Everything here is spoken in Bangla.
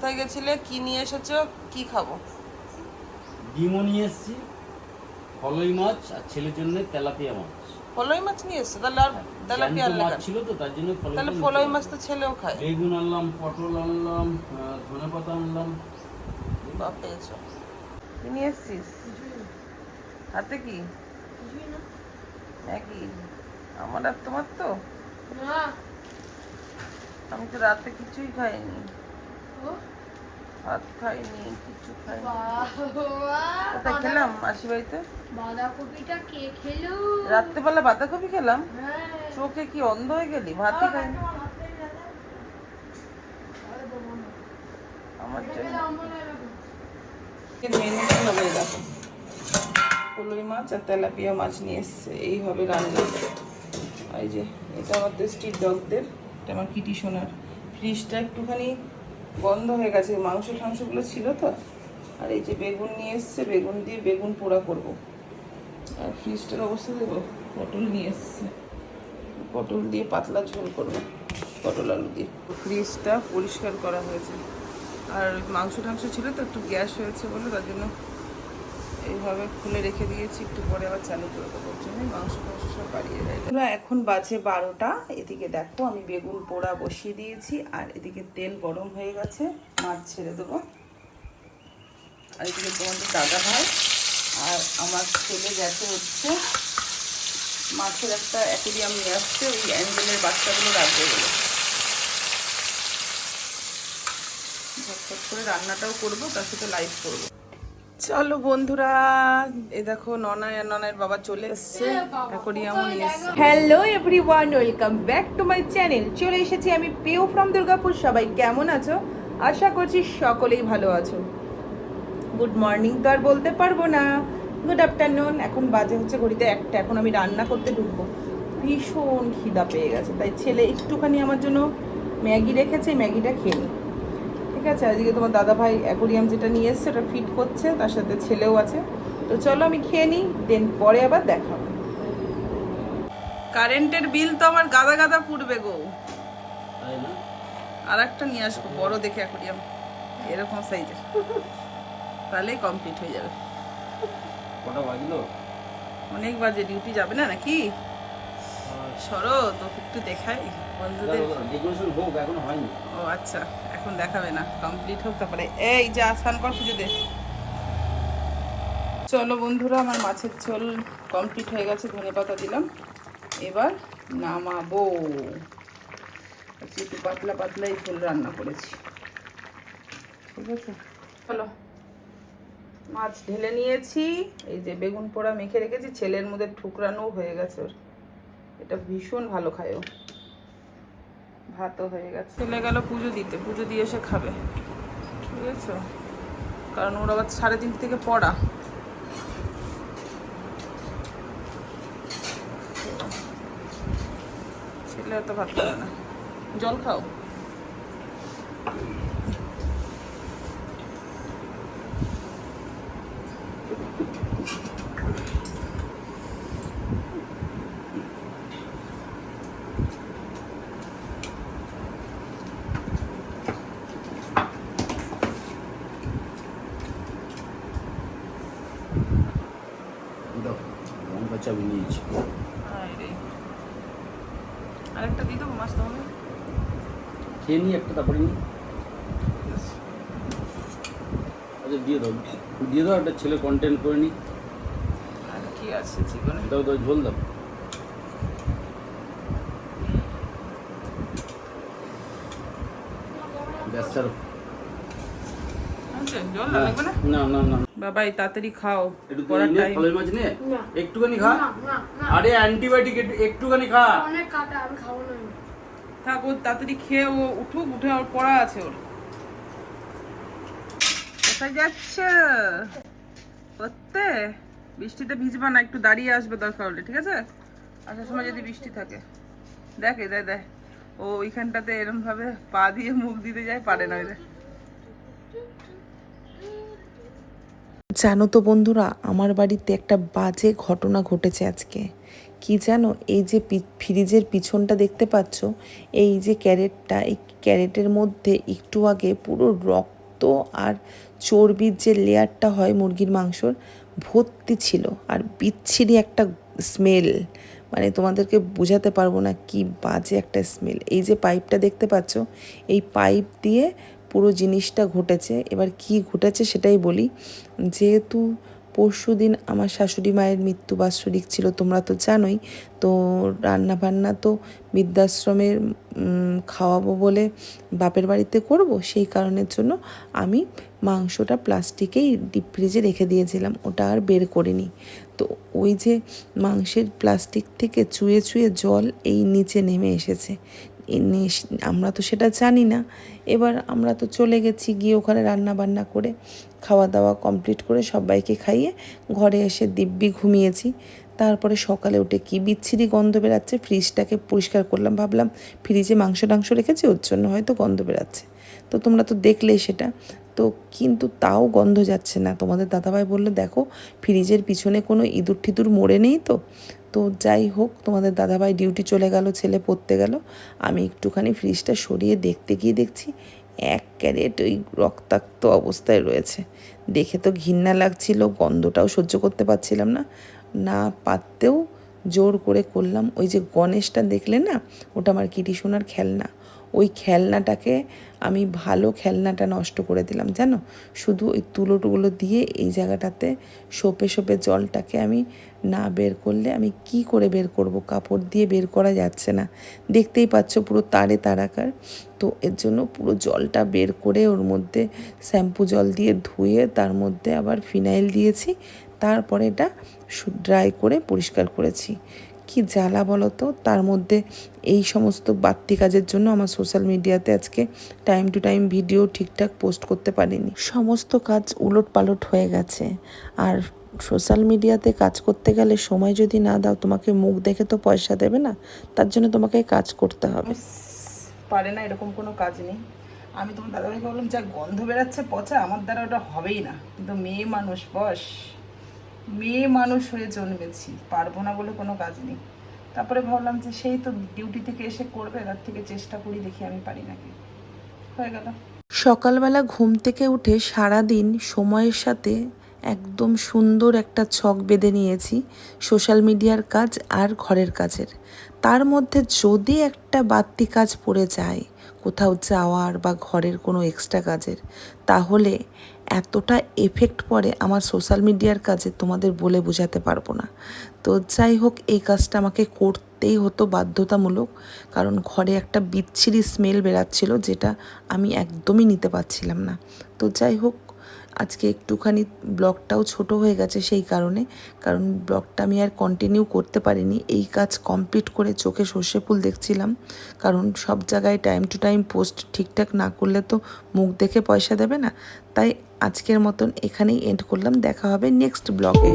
কোথায় গেছিলে? কি নিয়ে এসেছ? কি খাব? ডিমও নিয়ে এসেছি ফলই মাছ আর ছেলের জন্য তেলাপিয়া মাছ। ফলই মাছ নিয়ে এসছো? তাহলে আর তেলাপিয়া জ্যান্ত আনলে মাছ ছিল তো তার জন্য তাহলে মাছ ফলই মাছ তো ছেলেও খায়। বেগুন আনলাম পটল আনলাম ধনে পাতা আনলাম। বা পেয়েছ কি নিয়ে এসছিস? হাতে কি? ম্যাগি? আমার আর তোমার তো? না। আমি তো রাতে কিছুই খাইনি। ভাত খাইনি কিছু খাইনি। বাবা খেলাম মাসি বাড়িতে। বাঁধাকপিটা কে খেলো? রাত্রেবেলা বাঁধাকপি খেলাম। হ্যাঁ। চোখে কি অন্ধ হয়ে গেলি? ভাতই খাইনি। আমার জন্য। মেনুটা হবে মাছ আর তেলাপিয়া মাছ নিয়ে এসছে। এই হবে রান্না। এই যে এটা আমার স্ট্রিট ডগদের এটা আমার কিটি সোনার। ফ্রিজটা একটুখানি বন্ধ হয়ে গেছে মাংস টাংসগুলো ছিল তো। আর এই যে বেগুন নিয়ে এসছে, বেগুন দিয়ে বেগুন পোড়া করব। আর ফ্রিজটার অবস্থা দেবো পটল নিয়ে এসছে। পটল দিয়ে পাতলা ঝোল করব, পটল আলু দিয়ে। ফ্রিজটা পরিষ্কার করা হয়েছে। আর মাংস টাংস ছিল তো, একটু গ্যাস হয়েছে বলে তার জন্য এইভাবে খুলে রেখে দিয়েছি, একটু পরে আবার চালু করে দেবো। ওর জন্যই মাংস সব বাড়িয়ে দেয় এখন বাজে বারোটা, এদিকে দেখো আমি বেগুন পোড়া বসিয়ে দিয়েছি, আর এদিকে তেল গরম হয়ে গেছে, মাছ ছেড়ে দেবো। আর এদিকে তোমাদের দাদা ভাই, আর আমার ছেলে গেছে হচ্ছে, মাছের একটা অ্যাকুরিয়াম নিয়ে আসছে, ওই অ্যাঞ্জেলের বাচ্চাগুলো রাখবে বলে। ঝটফট করে রান্নাটাও করব, তার সাথে লাইভ করব। চলো বন্ধুরা এ দেখো ননায় আর ননায়ের বাবা চলে এসছে। অ্যাকোরিয়ামও নিয়ে এসছে। Hello everyone welcome back to my channel চলে এসেছি আমি পেও ফ্রম দুর্গাপুর সবাই কেমন আছো? আশা করছি সকলেই ভালো আছো। গুড মর্নিং তো আর বলতে পারব না। গুড আফটারনুন এখন বাজে হচ্ছে ঘড়িতে একটা। এখন আমি রান্না করতে ঢুকবো। ভীষণ খিদা পেয়ে গেছে। তাই ছেলে একটুখানি আমার জন্য ম্যাগি রেখেছে, ম্যাগিটা খেয়ে নিই। ঠিক আছে? আজকে তোমার দাদা ভাই অ্যাকোরিয়াম যেটা নিয়ে এসছে ওটা ফিট করছে তার সাথে ছেলেও আছে। তো চলো আমি খেয়ে নিই দেন পরে আবার দেখা হবে। কারেন্টের বিল তো আমার গাদা গাদা পুড়বে গো। তাই না? আর একটা নিয়ে আসব বড় দেখে অ্যাকোরিয়াম এরকম সাইজের তাহলেই কমপ্লিট হয়ে যাবে। কটা বাজলো? অনেক বাজে ডিউটি যাবে না নাকি? সরো তো একটু দেখাই বন্ধুদের। ডেকোরেশন হোক এখনও হয়নি। ও আচ্ছা। এখন দেখাবে না কমপ্লিট হোক তারপরে। এই যা স্নান কর পুজো দে। চলো বন্ধুরা আমার মাছের ঝোল কমপ্লিট হয়ে গেছে ধনে পাতা দিলাম। এবার নামাবো। একটু পাতলা পাতলা এই ঝোল রান্না করেছি। ঠিক আছে? চলো। মাছ ঢেলে নিয়েছি। এই যে বেগুন পোড়া মেখে রেখেছি ছেলের মধ্যে ঠুকরানো হয়ে গেছে ওর। এটা ভীষণ ভালো খায় ও। ভাতও হয়ে গেছে। চলে গেল পুজো দিতে, পুজো দিয়ে এসে খাবে। ঠিক আছে? কারণ ওর আবার সাড়ে তিনটে থেকে পড়া। ছেলে এত ভাত খাবে না। জল খাও দাও লঙ্কা চাবি নিয়েছি। আরেকটা দিয়ে দেবো মাছ তাহলে? খেয়ে নিই একটা তারপরে নিই আচ্ছা দিয়ে দাও। দিয়ে দাও একটা ছেলে কন্টেন্ট করে নিই আর কি আছে জীবনে? দাও দাও ঝোল দাও। ব্যাস ছাড়ো। আছে জল না না? না না বাবাই তাড়াতাড়ি খাও। একটু পড়ার টাইম ফলের মাছ নে। একটুখানি খা। না না না। আরে অ্যান্টিবায়োটিক একটুখানি খা। অনেক কাটা আমি খাব না। থাক ও তাড়াতাড়ি খেয়ে ও উঠুক উঠে ওর পড়া আছে ওর। কোথায় যাচ্ছে? করতে বৃষ্টিতে ভিজবা না একটু দাঁড়িয়ে আসবে দরকার হলে ঠিক আছে? আসার সময় যদি বৃষ্টি থাকে। দেখ এই দেখ দেখ। ও ওইখানটাতে এরম ভাবে পা দিয়ে মুখ দিতে যায় পারে না ওই জানো তো বন্ধুরা, আমার বাড়িতে একটা বাজে ঘটনা ঘটেছে আজকে। কি জানো, এই যে ফ্রিজের পিছনটা দেখতে পাচ্ছ, এই যে ক্যারেটটা, এই ক্যারেটের মধ্যে একটু আগে পুরো রক্ত আর চর্বির যে লেয়ারটা হয় মুরগির মাংসর, ভর্তি ছিল। আর বিচ্ছিরি একটা স্মেল মানে তোমাদেরকে বোঝাতে পারব না কি বাজে একটা স্মেল এই যে পাইপটা দেখতে পাচ্ছ, এই পাইপ দিয়ে পুরো জিনিসটা ঘটেছে। এবার কি ঘটেছে সেটাই বলি। যেহেতু পরশু দিন আমার শাশুড়ি মায়ের মৃত্যু বাৎসরিক ছিল, তোমরা তো জানোই, তো রান্না বান্না তো বৃদ্ধাশ্রমের খাওয়াবো বলে বাপের বাড়িতে করব, সেই কারণের জন্য আমি মাংসটা প্লাস্টিকেই ডিপ ফ্রিজে রেখে দিয়েছিলাম, ওটা আর বের করিনি। তো ওই যে মাংসের প্লাস্টিক থেকে চুয়ে চুয়ে জল এই নিচে নেমে এসেছে। আমরা তো সেটা জানি না। এবার আমরা তো চলে গেছি গিয়ে ওখানে রান্না বান্না করে খাওয়া দাওয়া কমপ্লিট করে সবাইকে খাইয়ে ঘরে এসে দিব্যি ঘুমিয়েছি। তারপরে সকালে উঠে কি বিচ্ছিরি গন্ধ বেরাচ্ছে ফ্রিজটাকে পরিষ্কার করলাম, ভাবলাম ফ্রিজে মাংস টাংস রেখেছি, ওর জন্য হয়তো গন্ধ বেরাচ্ছে। তো তোমরা তো দেখলেই সেটা। তো কিন্তু তাও গন্ধ যাচ্ছে না। তোমাদের দাদাভাই বলল, দেখো ফ্রিজের পিছনে কোনো ইঁদুর ঠিদুর মরে নেই তো? তো যাই হোক, তোমাদের দাদাভাই ডিউটি চলে গেল, ছেলে পড়তে গেল। আমি একটুখানি ফ্রিজটা সরিয়ে দেখতে গিয়ে দেখছি, এক ক্যারেট ওই রক্তাক্ত অবস্থায় রয়েছে। দেখে তো ঘৃণা লাগছিল, গন্ধটাও সহ্য করতে পারছিলাম না। না পারতেও জোর করে করলাম। ওই যে গণেশটা দেখলে না, ওটা আমার কিটি সোনার খেলনা। ওই খেলনাটাকে আমি ভালো খেলনাটা নষ্ট করে দিলাম, জানো? শুধু ওই তুলো টুলো দিয়ে এই জায়গাটাতে সোপে সোপে জলটাকে আমি না বের করলে আমি কি করে বের করব? কাপড় দিয়ে বের করা যাচ্ছে না। দেখতেই পাচ্ছ পুরো তারে তারাকার তো এর জন্য পুরো জলটা বের করে ওর মধ্যে শ্যাম্পু জল দিয়ে ধুয়ে তার মধ্যে আবার ফিনাইল দিয়েছি। তারপরে এটা ড্রাই করে পরিষ্কার করেছি। কি জ্বালা বলো তো? তার মধ্যে এই সমস্ত বাড়তি কাজের জন্য আমার সোশ্যাল মিডিয়াতে আজকে টাইম টু টাইম ভিডিও ঠিকঠাক পোস্ট করতে পারিনি। সমস্ত কাজ উলট পালট হয়ে গেছে। আর সোশ্যাল মিডিয়াতে কাজ করতে গেলে সময় যদি না দাও, তোমাকে মুখ দেখে তো পয়সা দেবে না? তার জন্য তোমাকে কাজ করতে হবে। পারে না এরকম কোনো কাজ নেই। আমি তোমার দাদাভাইকে বললাম, যা গন্ধ বেরাচ্ছে পচা, আমার দ্বারা ওটা হবেই না। কিন্তু মেয়ে মানুষ, বস। মেয়ে মানুষ হয়ে জন্মেছি, পারব না বলে কোনো কাজ নেই। তারপরে ভাবলাম যে সেই তো ডিউটি থেকে এসে করবে, তার থেকে চেষ্টা করি, দেখি আমি পারি নাকি। হয়ে গেল। সকালবেলা ঘুম থেকে উঠে সারাদিন সময়ের সাথে একদম সুন্দর একটা ছক বেঁধে নিয়েছি সোশ্যাল মিডিয়ার কাজ আর ঘরের কাজের। তার মধ্যে যদি একটা বাড়তি কাজ পড়ে যায়, কোথাও যাওয়ার বা ঘরের কোনো এক্সট্রা কাজের, তাহলে এতটা এফেক্ট পড়ে আমার সোশ্যাল মিডিয়ার কাজে তোমাদের বলে বোঝাতে পারব না। তো যাই হোক, এই কাজটা আমাকে করতেই হতো বাধ্যতামূলক, কারণ ঘরে একটা বিচ্ছিরি স্মেল বেরাচ্ছিল যেটা আমি একদমই নিতে পারছিলাম না। তো যাই হোক আজকে একটুখানি ব্লগটাও ছোট হয়ে গেছে সেই কারণে, কারণ ব্লগটা আমি আর কন্টিনিউ করতে পারিনি। এই কাজ কমপ্লিট করে চোখে সর্ষে ফুল দেখছিলাম, কারণ সব জায়গায় টাইম টু টাইম পোস্ট ঠিকঠাক না করলে তো মুখ দেখে পয়সা দেবে না। তাই আজকের মতন এখানেই এন্ড করলাম। দেখা হবে নেক্সট ব্লগে